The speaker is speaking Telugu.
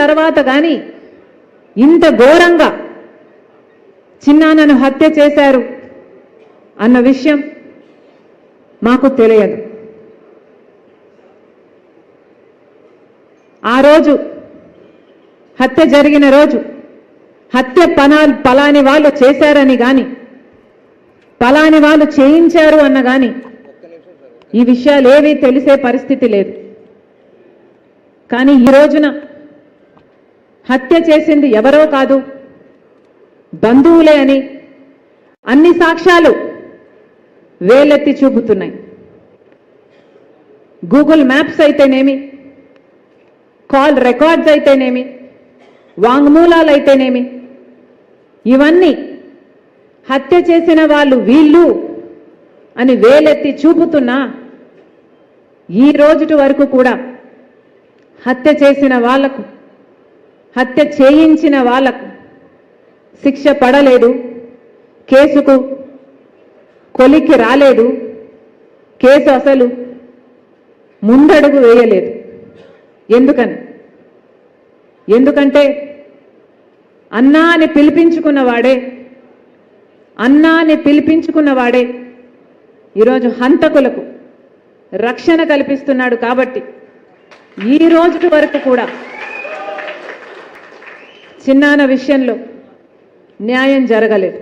తర్వాత కానీ ఇంత ఘోరంగా చిన్నాన్నను హత్య చేశారు అన్న విషయం మాకు తెలియదు. ఆ రోజు హత్య జరిగిన రోజు హత్య పనా పలాని వాళ్ళు చేశారని కానీ పలాని వాళ్ళు చేయించారు అన్న కానీ ఈ విషయాలు ఏవీ తెలిసే పరిస్థితి లేదు. కానీ ఈ రోజున హత్య చేసింది ఎవరో కాదు. బంధువులే అని అన్ని సాక్ష్యాలు వేలెత్తి చూపుతున్నాయి. గూగుల్ మ్యాప్స్ అయితేనేమి కాల్ రికార్డ్స్ అయితేనేమి వాంగ్మూలాలు అయితేనేమి ఇవన్నీ హత్య చేసిన వాళ్ళు వీళ్ళు అని వేలెత్తి చూపుతున్నా ఈ రోజుటి వరకు కూడా హత్య చేసిన వాళ్ళకు హత్య చేయించిన వాళ్ళకు శిక్ష పడలేదు కేసుకు కొలికి రాలేదు కేసు అసలు ముందడుగు వేయలేదు. ఎందుకని? ఎందుకంటే అన్నా అని పిలిపించుకున్నవాడే అన్నా అని పిలిపించుకున్నవాడే ఈరోజు హంతకులకు రక్షణ కల్పిస్తున్నాడు కాబట్టి ఈ రోజు వరకు కూడా చిన్నాన విషయంలో న్యాయం జరగలేదు.